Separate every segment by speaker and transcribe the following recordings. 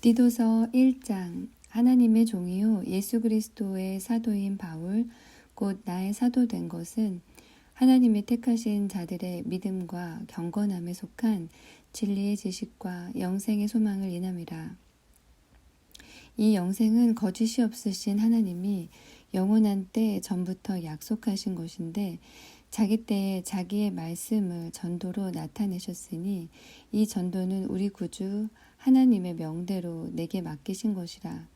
Speaker 1: 디도서 1장 하나님의 종이요 예수 그리스도의 사도인 바울 곧 나의 사도 된 것은 하나님의 택하신 자들의 믿음과 경건함에 속한 진리의 지식과 영생의 소망을 인함이라. 이 영생은 거짓이 없으신 하나님이 영원한 때 전부터 약속하신 것인데 자기 때에 자기의 말씀을 전도로 나타내셨으니 이 전도는 우리 구주 하나님의 명대로 내게 맡기신 것이라.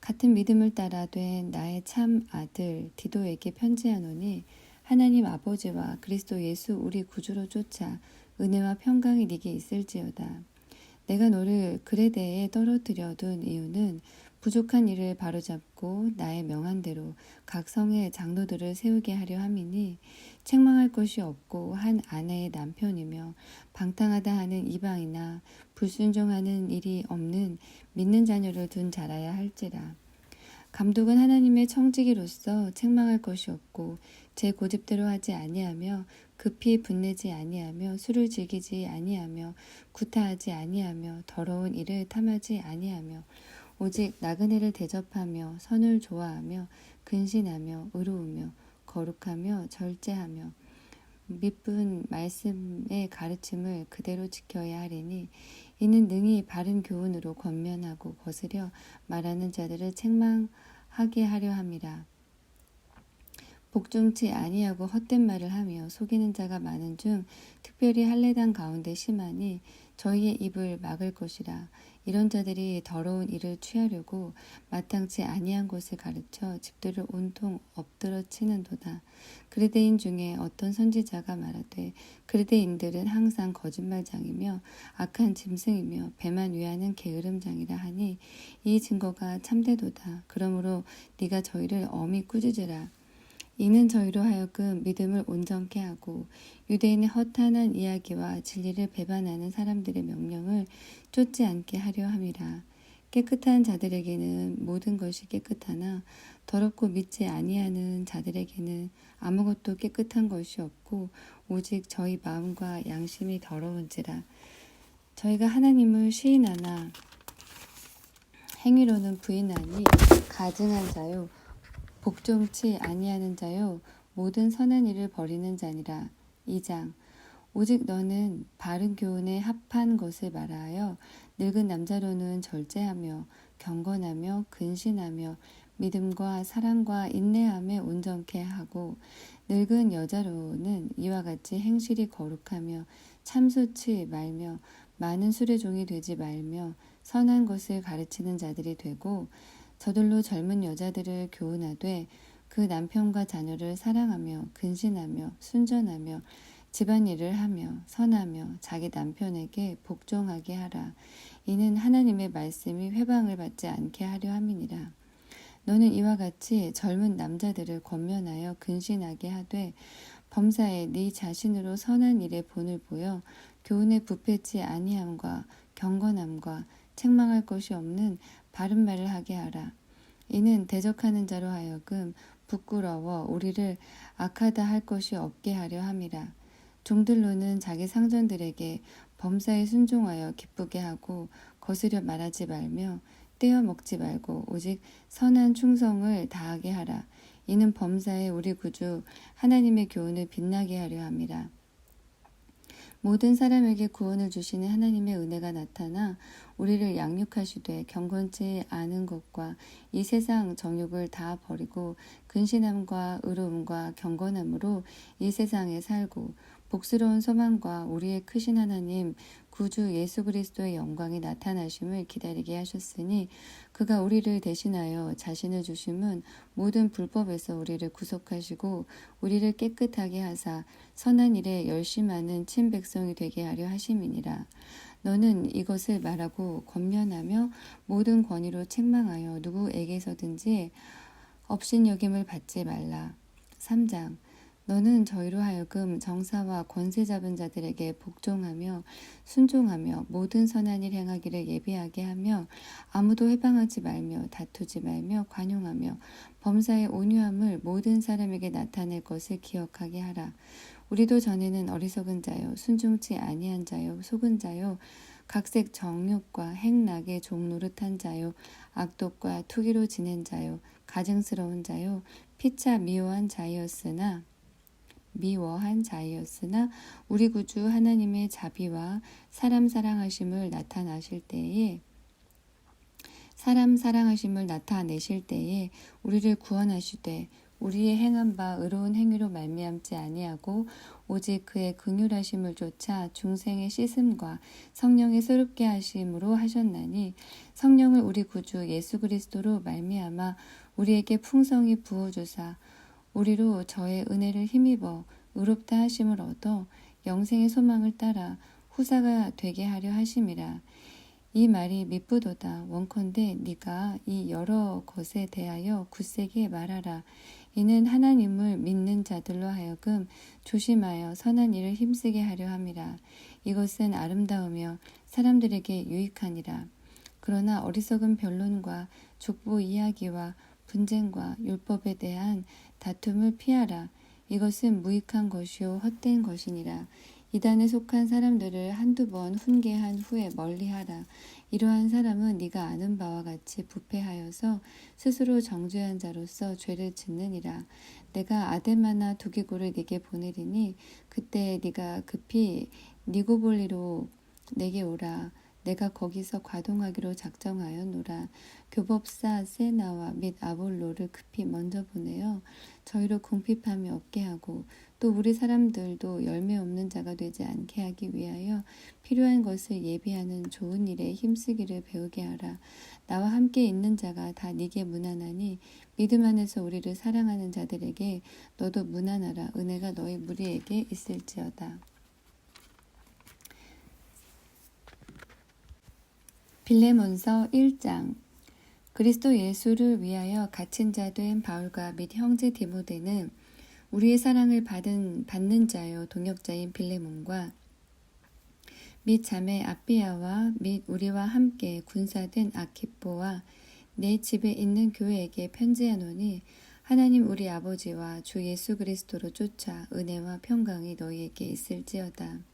Speaker 1: 같은 믿음을 따라 된 나의 참 아들 디도에게 편지하노니 하나님 아버지와 그리스도 예수 우리 구주로 쫓아 은혜와 평강이 네게 있을지어다. 내가 너를 그레대에 떨어뜨려 둔 이유는 부족한 일을 바로잡고 나의 명한대로 각 성의 장로들을 세우게 하려 함이니 책망할 것이 없고 한 아내의 남편이며 방탕하다 하는 이방이나 불순종하는 일이 없는 믿는 자녀를 둔 자라야 할지라. 감독은 하나님의 청지기로서 책망할 것이 없고 제 고집대로 하지 아니하며 급히 분내지 아니하며 술을 즐기지 아니하며 구타하지 아니하며 더러운 일을 탐하지 아니하며 오직 나그네를 대접하며 선을 좋아하며 근신하며 의로우며 거룩하며 절제하며 밑분 말씀의 가르침을 그대로 지켜야 하리니 이는 능히 바른 교훈으로 권면하고 거스려 말하는 자들을 책망하게 하려 함이라. 복종치 아니하고 헛된 말을 하며 속이는 자가 많은 중 특별히 할례당 가운데 심하니 저희의 입을 막을 것이라 이런 자들이 더러운 일을 취하려고 마땅치 아니한 것을 가르쳐 집들을 온통 엎드러 치는도다. 그리대인 중에 어떤 선지자가 말하되 그리대인들은 항상 거짓말장이며 악한 짐승이며 배만 위하는 게으름장이라 하니 이 증거가 참되도다. 그러므로 네가 저희를 엄히 꾸짖으라. 이는 저희로 하여금 믿음을 온전케 하고 유대인의 허탄한 이야기와 진리를 배반하는 사람들의 명령을 쫓지 않게 하려 함이라. 깨끗한 자들에게는 모든 것이 깨끗하나 더럽고 믿지 아니하는 자들에게는 아무것도 깨끗한 것이 없고 오직 저희 마음과 양심이 더러운지라. 저희가 하나님을 시인하나 행위로는 부인하니 가증한 자요 복종치 아니하는 자요 모든 선한 일을 버리는 자니라. 2장 오직 너는 바른 교훈에 합한 것을 말하여 늙은 남자로는 절제하며 경건하며 근신하며 믿음과 사랑과 인내함에 온전케 하고 늙은 여자로는 이와 같이 행실이 거룩하며 참소치 말며 많은 술의 종이 되지 말며 선한 것을 가르치는 자들이 되고 저들로 젊은 여자들을 교훈하되 그 남편과 자녀를 사랑하며 근신하며 순전하며 집안일을 하며 선하며 자기 남편에게 복종하게 하라. 이는 하나님의 말씀이 회방을 받지 않게 하려 함이니라. 너는 이와 같이 젊은 남자들을 권면하여 근신하게 하되 범사에 네 자신으로 선한 일에 본을 보여 교훈에 부패치 아니함과 경건함과 책망할 것이 없는 바른 말을 하게 하라. 이는 대적하는 자로 하여금 부끄러워 우리를 악하다 할 것이 없게 하려 함이라. 종들로는 자기 상전들에게 범사에 순종하여 기쁘게 하고 거스려 말하지 말며 떼어 먹지 말고 오직 선한 충성을 다하게 하라. 이는 범사에 우리 구주 하나님의 교훈을 빛나게 하려 함이라. 모든 사람에게 구원을 주시는 하나님의 은혜가 나타나 우리를 양육하시되 경건치 않은 것과 이 세상 정욕을 다 버리고 근신함과 의로움과 경건함으로 이 세상에 살고 복스러운 소망과 우리의 크신 하나님 구주 예수 그리스도의 영광이 나타나심을 기다리게 하셨으니 그가 우리를 대신하여 자신을 주심은 모든 불법에서 우리를 구속하시고 우리를 깨끗하게 하사 선한 일에 열심하는 친 백성이 되게 하려 하심이니라. 너는 이것을 말하고 권면하며 모든 권위로 책망하여 누구에게서든지 업신여김을 받지 말라. 3장 너는 저희로 하여금 정사와 권세 잡은 자들에게 복종하며 순종하며 모든 선한 일 행하기를 예비하게 하며 아무도 해방하지 말며 다투지 말며 관용하며 범사의 온유함을 모든 사람에게 나타낼 것을 기억하게 하라. 우리도 전에는 어리석은 자요 순종치 아니한 자요 속은 자요 각색 정욕과 행락의 종노릇한 자요 악독과 투기로 지낸 자요 가증스러운 자요 피차 미워한 자이었으나 미워한 자이었으나 우리 구주 하나님의 자비와 사람 사랑하심을 나타나실 때에 사람 사랑하심을 나타내실 때에 우리를 구원하시되 우리의 행한 바 의로운 행위로 말미암지 아니하고 오직 그의 긍휼하심을 쫓아 중생의 씻음과 성령의 새롭게 하심으로 하셨나니 성령을 우리 구주 예수 그리스도로 말미암아 우리에게 풍성히 부어 주사 우리로 저의 은혜를 힘입어 의롭다 하심을 얻어 영생의 소망을 따라 후사가 되게 하려 하심이라. 이 말이 미쁘도다. 원컨대 네가 이 여러 것에 대하여 굳세게 말하라. 이는 하나님을 믿는 자들로 하여금 조심하여 선한 일을 힘쓰게 하려 함이라. 이것은 아름다우며 사람들에게 유익하니라. 그러나 어리석은 변론과 족보 이야기와 분쟁과 율법에 대한 다툼을 피하라 이것은 무익한 것이요 헛된 것이니라 이단에 속한 사람들을 한두 번 훈계한 후에 멀리하라. 이러한 사람은 네가 아는 바와 같이 부패하여서 스스로 정죄한 자로서 죄를 짓느니라. 내가 아데마나 두기고를 네게 보내리니 그때 네가 급히 니고볼리로 내게 오라. 내가 거기서 과동하기로 작정하였노라. 교법사 세나와 및 아볼로를 급히 먼저 보내어 저희로 궁핍함이 없게 하고 또 우리 사람들도 열매 없는 자가 되지 않게 하기 위하여 필요한 것을 예비하는 좋은 일에 힘쓰기를 배우게 하라. 나와 함께 있는 자가 다 네게 무난하니 믿음 안에서 우리를 사랑하는 자들에게 너도 무난하라. 은혜가 너희 무리에게 있을지어다. 빌레몬서 1장 그리스도 예수를 위하여 갇힌 자 된 바울과 및 형제 디모데는 우리의 사랑을 받은 받는 자요 동역자인 빌레몬과 및 자매 아비아와 및 우리와 함께 군사된 아키포와 내 집에 있는 교회에게 편지하노니 하나님 우리 아버지와 주 예수 그리스도로 쫓아 은혜와 평강이 너희에게 있을지어다.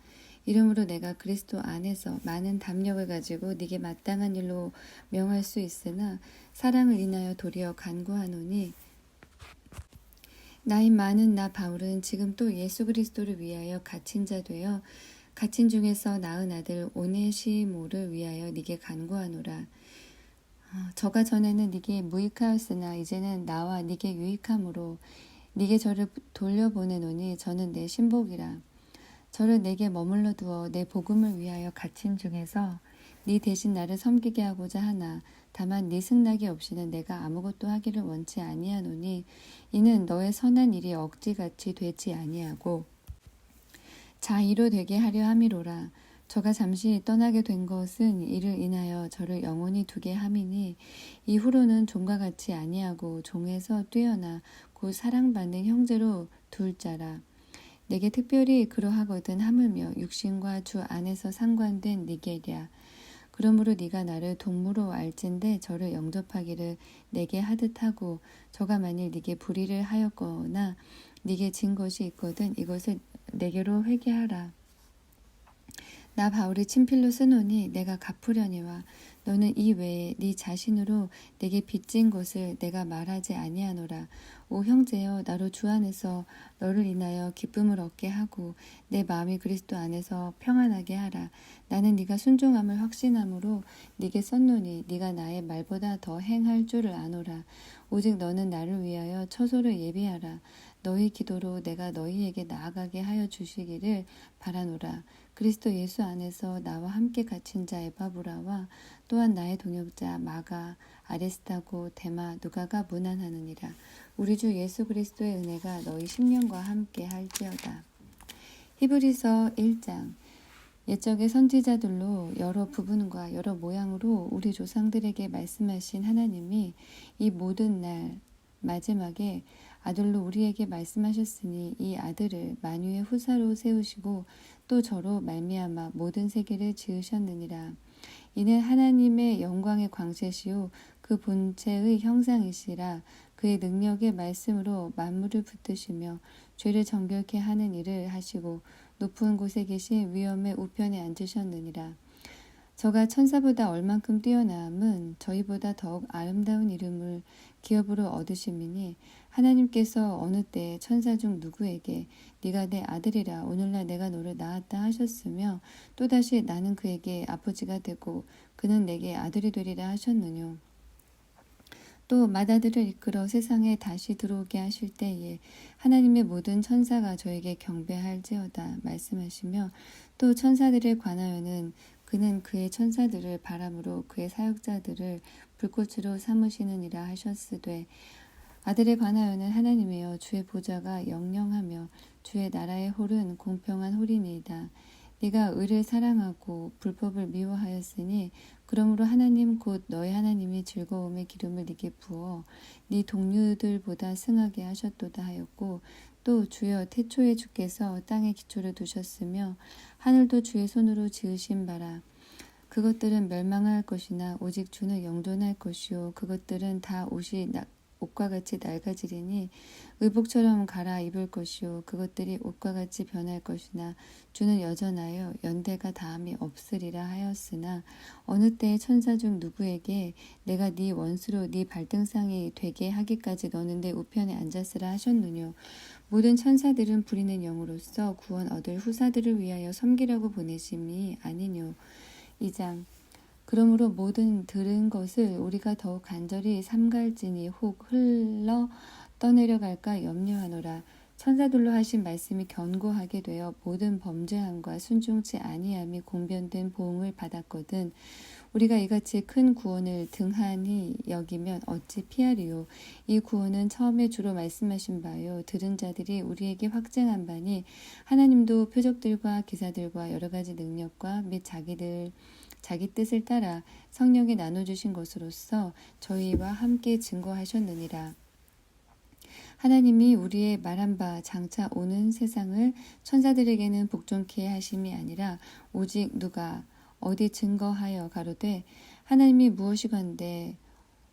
Speaker 1: 이러므로 내가 그리스도 안에서 많은 담력을 가지고 네게 마땅한 일로 명할 수 있으나 사랑을 인하여 도리어 간구하노니 나이 많은 나 바울은 지금 또 예수 그리스도를 위하여 갇힌 자 되어 갇힌 중에서 낳은 아들 오네시모를 위하여 네게 간구하노라. 아, 저가 전에는 네게 무익하였으나 이제는 나와 네게 유익함으로 네게 저를 돌려보내노니 저는 내 신복이라. 저를 내게 머물러 두어 내 복음을 위하여 갇힌 중에서 네 대신 나를 섬기게 하고자 하나 다만 네 승낙이 없이는 내가 아무것도 하기를 원치 아니하노니 이는 너의 선한 일이 억지같이 되지 아니하고 자의로 되게 하려 함이로라. 저가 잠시 떠나게 된 것은 이를 인하여 저를 영원히 두게 함이니 이후로는 종과 같이 아니하고 종에서 뛰어나 곧 사랑받는 형제로 둘 자라 내게 특별히 그러하거든 하물며 육신과 주 안에서 상관된 니게랴. 그러므로 네가 나를 동무로 알진대 저를 영접하기를 내게 하듯 하고 저가 만일 네게 불의를 하였거나 네게 진 것이 있거든 이것을 내게로 회개하라. 나 바울이 친필로 쓰노니 내가 갚으려니와 너는 이 외에 네 자신으로 내게 빚진 것을 내가 말하지 아니하노라. 오 형제여 나로 주 안에서 너를 인하여 기쁨을 얻게 하고 내 마음이 그리스도 안에서 평안하게 하라. 나는 네가 순종함을 확신함으로 네게 썼노니 네가 나의 말보다 더 행할 줄을 아노라. 오직 너는 나를 위하여 처소를 예비하라. 너희 기도로 내가 너희에게 나아가게 하여 주시기를 바라노라. 그리스도 예수 안에서 나와 함께 갇힌 자 에바브라와 또한 나의 동역자 마가 아레스타고 데마 누가가 무난하느니라. 우리 주 예수 그리스도의 은혜가 너희 심령과 함께 할지어다. 히브리서 1장 옛적의 선지자들로 여러 부분과 여러 모양으로 우리 조상들에게 말씀하신 하나님이 이 모든 날 마지막에 아들로 우리에게 말씀하셨으니 이 아들을 만유의 후사로 세우시고 또 저로 말미암아 모든 세계를 지으셨느니라. 이는 하나님의 영광의 광채시요 그 본체의 형상이시라 그의 능력의 말씀으로 만물을 붙드시며 죄를 정결케 하는 일을 하시고 높은 곳에 계신 위엄의 우편에 앉으셨느니라. 저가 천사보다 얼만큼 뛰어남은 저희보다 더욱 아름다운 이름을 기업으로 얻으심이니 하나님께서 어느 때 천사 중 누구에게 네가 내 아들이라 오늘날 내가 너를 낳았다 하셨으며 또다시 나는 그에게 아버지가 되고 그는 내게 아들이 되리라 하셨느뇨. 또 마다들을 이끌어 세상에 다시 들어오게 하실 때에 하나님의 모든 천사가 저에게 경배할지어다 말씀하시며 또 천사들에 관하여는 그는 그의 천사들을 바람으로 그의 사역자들을 불꽃으로 삼으시느니라 하셨으되 아들에 관하여는 하나님이여 주의 보좌가 영영하며 주의 나라의 홀은 공평한 홀이니이다. 네가 의를 사랑하고 불법을 미워하였으니 그러므로 하나님 곧 너의 하나님이 즐거움의 기름을 네게 부어 네 동료들보다 승하게 하셨도다 하였고 또 주여 태초에 주께서 땅에 기초를 두셨으며 하늘도 주의 손으로 지으신 바라. 그것들은 멸망할 것이나 오직 주는 영존할 것이요. 그것들은 다 옷이 나, 옷과 같이 낡아지리니 의복처럼 갈아 입을 것이요 그것들이 옷과 같이 변할 것이나 주는 여전하여 연대가 다함이 없으리라 하였으나 어느 때의 천사 중 누구에게 내가 네 원수로 네 발등상이 되게 하기까지 너는 내 우편에 앉았으라 하셨느뇨? 모든 천사들은 부리는 영으로서 구원 얻을 후사들을 위하여 섬기라고 보내심이 아니뇨. 2장 그러므로 모든 들은 것을 우리가 더욱 간절히 삼갈지니 혹 흘러 떠내려갈까 염려하노라. 천사들로 하신 말씀이 견고하게 되어 모든 범죄함과 순종치 아니함이 공변된 보응을 받았거든. 우리가 이같이 큰 구원을 등한히 여기면 어찌 피하리요. 이 구원은 처음에 주로 말씀하신 바요. 들은 자들이 우리에게 확증한 바니 하나님도 표적들과 기사들과 여러 가지 능력과 및 자기들 자기 뜻을 따라 성령이 나눠주신 것으로서 저희와 함께 증거하셨느니라. 하나님이 우리의 말한 바 장차 오는 세상을 천사들에게는 복종케 하심이 아니라 오직 누가 어디 증거하여 가로되 하나님이 무엇이건데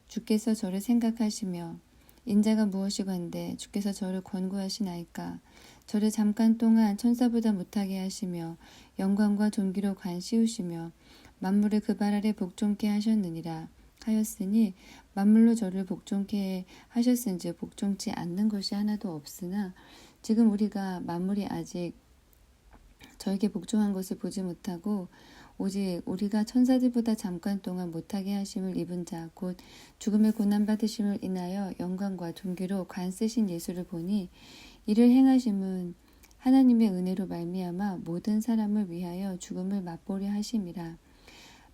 Speaker 1: 주께서 저를 생각하시며 인자가 무엇이건데 주께서 저를 권고하시나이까 저를 잠깐 동안 천사보다 못하게 하시며 영광과 존귀로 관 씌우시며 만물을 그 발 아래 복종케 하셨느니라 하였으니 만물로 저를 복종케 하셨은지 복종치 않는 것이 하나도 없으나 지금 우리가 만물이 아직 저에게 복종한 것을 보지 못하고 오직 우리가 천사들보다 잠깐 동안 못하게 하심을 입은 자 곧 죽음의 고난 받으심을 인하여 영광과 존귀로 관 쓰신 예수를 보니 이를 행하심은 하나님의 은혜로 말미암아 모든 사람을 위하여 죽음을 맛보려 하심이라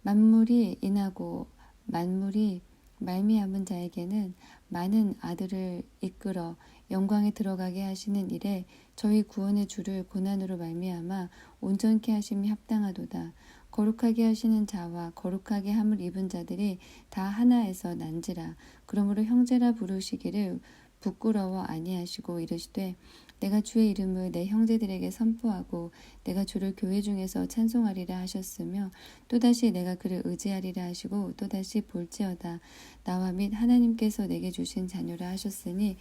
Speaker 1: 만물이 인하고 만물이 말미암은 자에게는 많은 아들을 이끌어 영광에 들어가게 하시는 일에 저희 구원의 주를 고난으로 말미암아 온전케 하심이 합당하도다. 거룩하게 하시는 자와 거룩하게 함을 입은 자들이 다 하나에서 난지라. 그러므로 형제라 부르시기를 부끄러워 아니하시고 이르시되 내가 주의 이름을 내 형제들에게 선포하고 내가 주를 교회 중에서 찬송하리라 하셨으며 또다시 내가 그를 의지하리라 하시고 또다시 볼지어다 나와 및 하나님께서 내게 주신 자녀라 하셨으니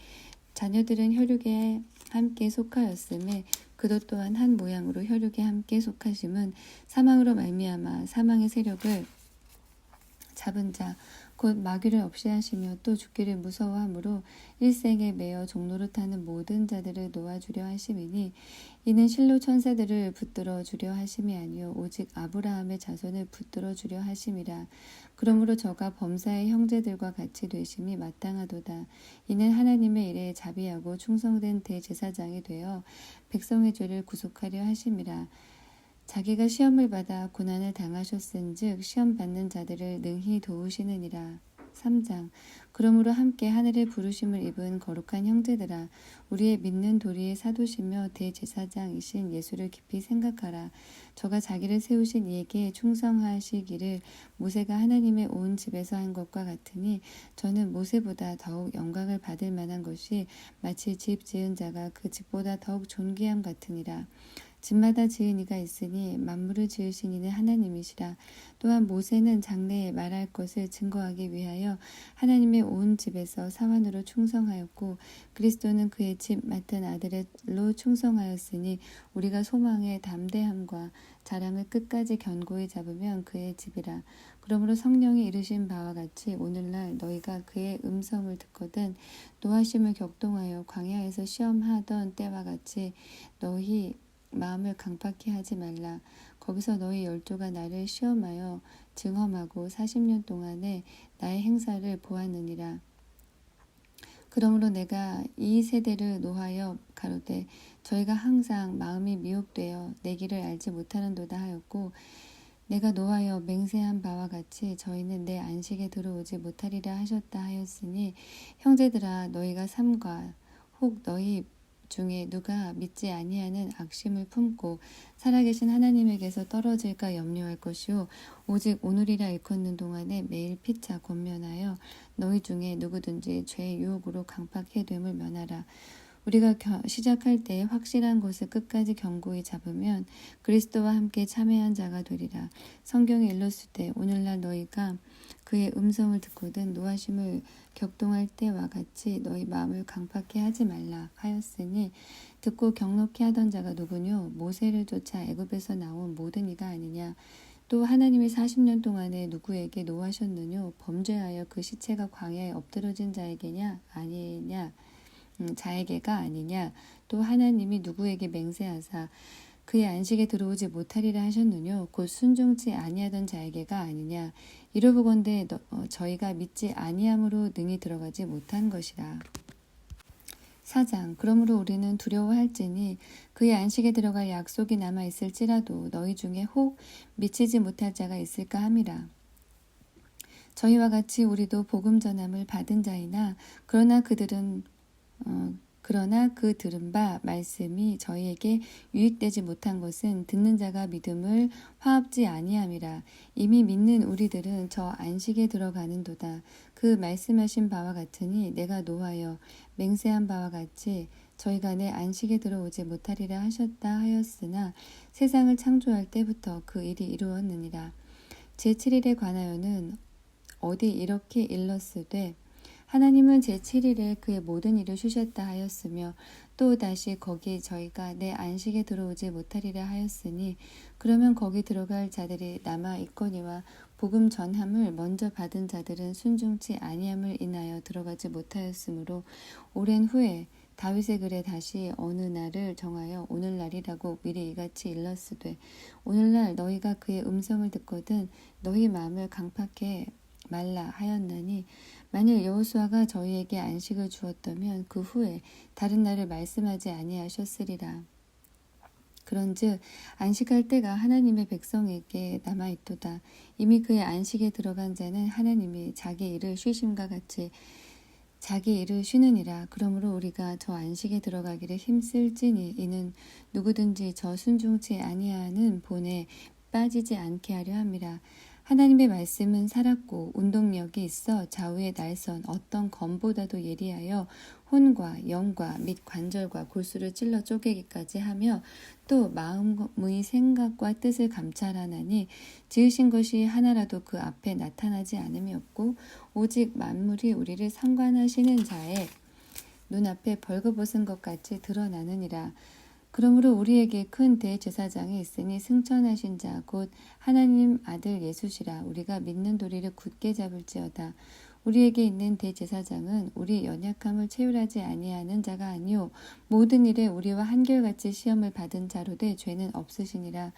Speaker 1: 자녀들은 혈육에 함께 속하였음에 그도 또한 한 모양으로 혈육에 함께 속하심은 사망으로 말미암아 사망의 세력을 잡은 자 곧 마귀를 없이 하시며 또 죽기를 무서워하므로 일생에 매어 종로를 타는 모든 자들을 놓아주려 하심이니 이는 실로 천사들을 붙들어 주려 하심이 아니요 오직 아브라함의 자손을 붙들어 주려 하심이라. 그러므로 저가 범사의 형제들과 같이 되심이 마땅하도다. 이는 하나님의 일에 자비하고 충성된 대제사장이 되어 백성의 죄를 구속하려 하심이라 자기가 시험을 받아 고난을 당하셨은즉 시험 받는 자들을 능히 도우시느니라. 3장. 그러므로 함께 하늘의 부르심을 입은 거룩한 형제들아 우리의 믿는 도리의 사도시며 대제사장이신 예수를 깊이 생각하라. 저가 자기를 세우신 이에게 충성하시기를 모세가 하나님의 온 집에서 한 것과 같으니 저는 모세보다 더욱 영광을 받을 만한 것이 마치 집 지은 자가 그 집보다 더욱 존귀함 같으니라 집마다 지은 이가 있으니 만물을 지으신 이는 하나님이시라. 또한 모세는 장래에 말할 것을 증거하기 위하여 하나님의 온 집에서 사환으로 충성하였고 그리스도는 그의 집 맡은 아들로 충성하였으니 우리가 소망의 담대함과 자랑을 끝까지 견고히 잡으면 그의 집이라. 그러므로 성령이 이르신 바와 같이 오늘날 너희가 그의 음성을 듣거든 노하심을 격동하여 광야에서 시험하던 때와 같이 너희 마음을 강팍히 하지 말라. 거기서 너희 열조가 나를 시험하여 증험하고 40년 동안에 나의 행사를 보았느니라. 그러므로 내가 이 세대를 노하여 가로되 저희가 항상 마음이 미혹되어 내 길을 알지 못하는도다 하였고 내가 노하여 맹세한 바와 같이 저희는 내 안식에 들어오지 못하리라 하셨다 하였으니 형제들아 너희가 삼가 혹 너희 중에 누가 믿지 아니하는 악심을 품고 살아계신 하나님에게서 떨어질까 염려할 것이요 오직 오늘이라 일컫는 동안에 매일 피차 권면하여 너희 중에 누구든지 죄의 유혹으로 강팍해 됨을 면하라 우리가 시작할 때 확실한 것을 끝까지 견고히 잡으면 그리스도와 함께 참여한 자가 되리라. 성경에 일렀을 때 오늘날 너희가 그의 음성을 듣거든 노하심을 격동할 때와 같이 너희 마음을 강팍해 하지 말라 하였으니 듣고 경록히 하던 자가 누구뇨? 모세를 쫓아 애굽에서 나온 모든 이가 아니냐? 또 하나님이 40년 동안에 누구에게 노하셨느뇨? 범죄하여 그 시체가 광야에 엎드러진 자에게냐? 아니냐? 음, 자에게가 아니냐? 또 하나님이 누구에게 맹세하사 그의 안식에 들어오지 못하리라 하셨느뇨 곧 순종치 아니하던 자에게가 아니냐 이러보건대 어, 저희가 믿지 아니함으로 능히 들어가지 못한 것이라. 사장 그러므로 우리는 두려워할지니 그의 안식에 들어갈 약속이 남아 있을지라도 너희 중에 혹 미치지 못할 자가 있을까 함이라. 저희와 같이 우리도 복음 전함을 받은 자이나 그러나 그들은 어, 그러나 그 들은 바 말씀이 저희에게 유익되지 못한 것은 듣는 자가 믿음을 화합지 아니함이라. 이미 믿는 우리들은 저 안식에 들어가는도다. 그 말씀하신 바와 같으니 내가 노하여 맹세한 바와 같이 저희가 내 안식에 들어오지 못하리라 하셨다 하였으나 세상을 창조할 때부터 그 일이 이루었느니라. 제7일에 관하여는 어디 이렇게 일렀으되 하나님은 제7일에 그의 모든 일을 쉬셨다 하였으며 또 다시 거기 저희가 내 안식에 들어오지 못하리라 하였으니 그러면 거기 들어갈 자들이 남아 있거니와 복음 전함을 먼저 받은 자들은 순종치 아니함을 인하여 들어가지 못하였으므로 오랜 후에 다윗의 글에 다시 어느 날을 정하여 오늘날이라고 미리 이같이 일렀으되 오늘날 너희가 그의 음성을 듣거든 너희 마음을 강팍해 말라 하였나니 만일 여호수아가 저희에게 안식을 주었다면 그 후에 다른 날을 말씀하지 아니하셨으리라. 그런즉 안식할 때가 하나님의 백성에게 남아 있도다. 이미 그의 안식에 들어간 자는 하나님이 자기 일을 쉬심과 같이 자기 일을 쉬느니라. 그러므로 우리가 저 안식에 들어가기를 힘쓸지니 이는 누구든지 저 순종치 아니하는 본에 빠지지 않게 하려 함이라. 하나님의 말씀은 살았고 운동력이 있어 좌우의 날선 어떤 검보다도 예리하여 혼과 영과 및 관절과 골수를 찔러 쪼개기까지 하며 또 마음의 생각과 뜻을 감찰하나니 지으신 것이 하나라도 그 앞에 나타나지 않음이 없고 오직 만물이 우리를 상관하시는 자의 눈앞에 벌거벗은 것 같이 드러나느니라. 그러므로 우리에게 큰 대제사장이 있으니 승천하신 자 곧 하나님 아들 예수시라. 우리가 믿는 도리를 굳게 잡을지어다. 우리에게 있는 대제사장은 우리 연약함을 체휼하지 아니하는 자가 아니요. 모든 일에 우리와 한결같이 시험을 받은 자로 돼 죄는 없으시니라.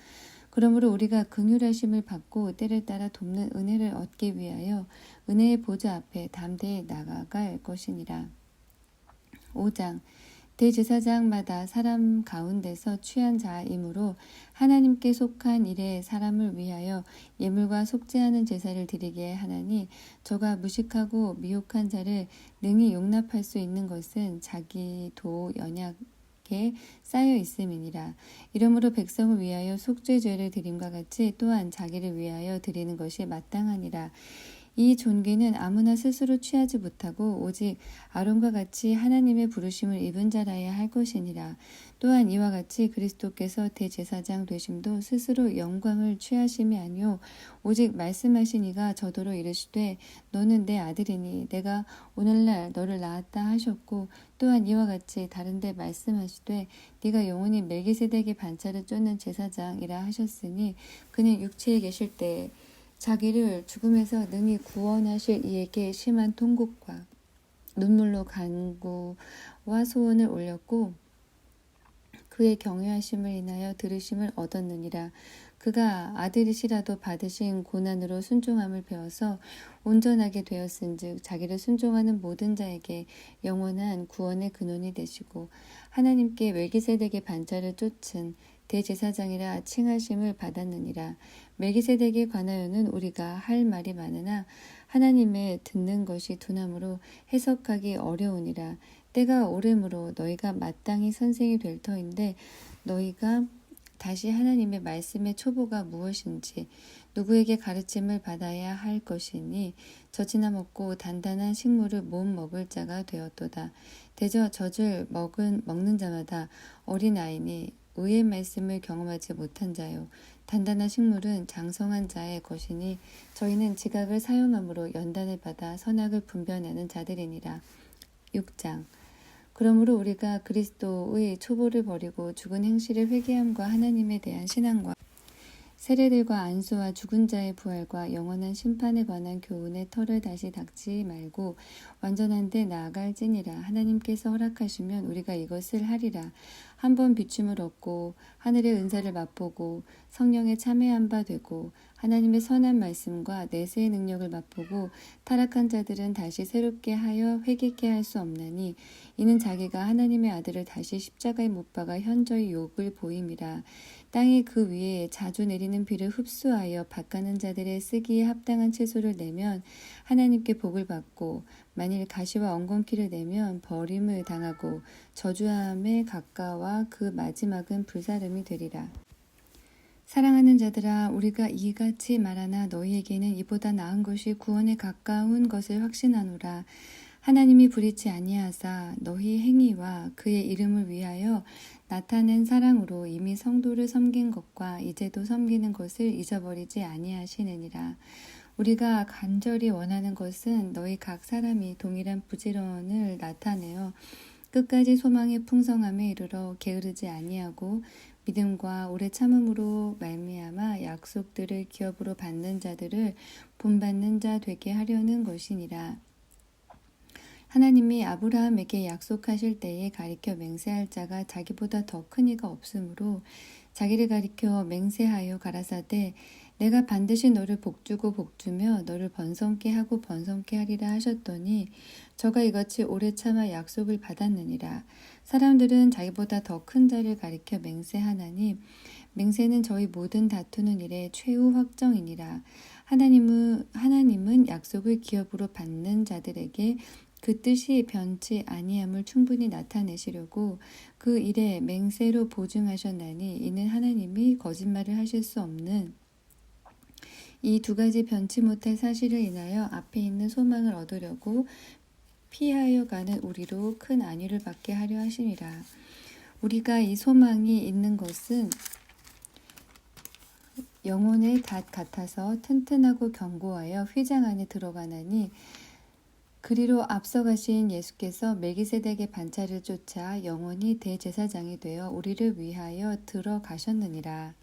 Speaker 1: 그러므로 우리가 긍휼하심을 받고 때를 따라 돕는 은혜를 얻기 위하여 은혜의 보좌 앞에 담대히 나아갈 것이니라. 5장 대제사장마다 사람 가운데서 취한 자이므로 하나님께 속한 일에 사람을 위하여 예물과 속죄하는 제사를 드리게 하나니 저가 무식하고 미혹한 자를 능히 용납할 수 있는 것은 자기 도 연약에 쌓여 있음이니라. 이러므로 백성을 위하여 속죄죄를 드림과 같이 또한 자기를 위하여 드리는 것이 마땅하니라. 이 존귀는 아무나 스스로 취하지 못하고 오직 아론과 같이 하나님의 부르심을 입은 자라야 할 것이니라. 또한 이와 같이 그리스도께서 대제사장 되심도 스스로 영광을 취하심이 아니요 오직 말씀하신 이가 저더러 이르시되 너는 내 아들이니 내가 오늘날 너를 낳았다 하셨고 또한 이와 같이 다른데 말씀하시되 네가 영원히 멜기세덱의 반차를 쫓는 제사장이라 하셨으니 그는 육체에 계실 때 자기를 죽음에서 능히 구원하실 이에게 심한 통곡과 눈물로 간구와 소원을 올렸고 그의 경외하심을 인하여 들으심을 얻었느니라. 그가 아들이시라도 받으신 고난으로 순종함을 배워서 온전하게 되었은즉 자기를 순종하는 모든 자에게 영원한 구원의 근원이 되시고 하나님께 멜기세덱의 반차를 쫓은 대제사장이라 칭하심을 받았느니라. 멜기세덱에 관하여는 우리가 할 말이 많으나 하나님의 듣는 것이 두나무로 해석하기 어려우니라. 때가 오래므로 너희가 마땅히 선생이 될 터인데 너희가 다시 하나님의 말씀의 초보가 무엇인지 누구에게 가르침을 받아야 할 것이니 젖이나 먹고 단단한 식물을 못 먹을 자가 되었도다. 대저 젖을 먹은 먹는 자마다 어린 아이니 의의 말씀을 경험하지 못한 자요. 단단한 식물은 장성한 자의 것이니 저희는 지각을 사용함으로 연단을 받아 선악을 분별하는 자들이니라. 6장 그러므로 우리가 그리스도의 초보를 버리고 죽은 행실을 회개함과 하나님에 대한 신앙과 세례들과 안수와 죽은 자의 부활과 영원한 심판에 관한 교훈의 털을 다시 닦지 말고 완전한 데 나아갈지니라 하나님께서 허락하시면 우리가 이것을 하리라. 한 번 비춤을 얻고 하늘의 은사를 맛보고 성령에 참여한 바 되고 하나님의 선한 말씀과 내세의 능력을 맛보고 타락한 자들은 다시 새롭게 하여 회개케 할 수 없나니 이는 자기가 하나님의 아들을 다시 십자가에 못 박아 현저히 욕을 보임이라 땅이 그 위에 자주 내리는 비를 흡수하여 밭가는 자들의 쓰기에 합당한 채소를 내면 하나님께 복을 받고 만일 가시와 엉겅퀴를 내면 버림을 당하고 저주함에 가까워 그 마지막은 불사름이 되리라. 사랑하는 자들아 우리가 이같이 말하나 너희에게는 이보다 나은 것이 구원에 가까운 것을 확신하노라. 하나님이 불의치 아니하사 너희 행위와 그의 이름을 위하여 나타낸 사랑으로 이미 성도를 섬긴 것과 이제도 섬기는 것을 잊어버리지 아니하시느니라. 우리가 간절히 원하는 것은 너희 각 사람이 동일한 부지런을 나타내어 끝까지 소망의 풍성함에 이르러 게으르지 아니하고 믿음과 오래 참음으로 말미암아 약속들을 기업으로 받는 자들을 본받는 자 되게 하려는 것이니라. 하나님이 아브라함에게 약속하실 때에 가리켜 맹세할 자가 자기보다 더 큰 이가 없으므로 자기를 가리켜 맹세하여 가라사대 내가 반드시 너를 복주고 복주며 너를 번성케 하고 번성케 하리라 하셨더니 저가 이같이 오래 참아 약속을 받았느니라. 사람들은 자기보다 더 큰 자를 가리켜 맹세하나니 맹세는 저희 모든 다투는 일의 최후 확정이니라. 하나님은 하나님은 약속을 기업으로 받는 자들에게 그 뜻이 변치 아니함을 충분히 나타내시려고 그 일에 맹세로 보증하셨나니 이는 하나님이 거짓말을 하실 수 없는 이 두 가지 변치 못할 사실을 인하여 앞에 있는 소망을 얻으려고 피하여 가는 우리로 큰 안위를 받게 하려 하심이라. 우리가 이 소망이 있는 것은 영혼의 닷 같아서 튼튼하고 견고하여 휘장 안에 들어가나니 그리로 앞서가신 예수께서 멜기세덱의 반차를 쫓아 영원히 대제사장이 되어 우리를 위하여 들어가셨느니라.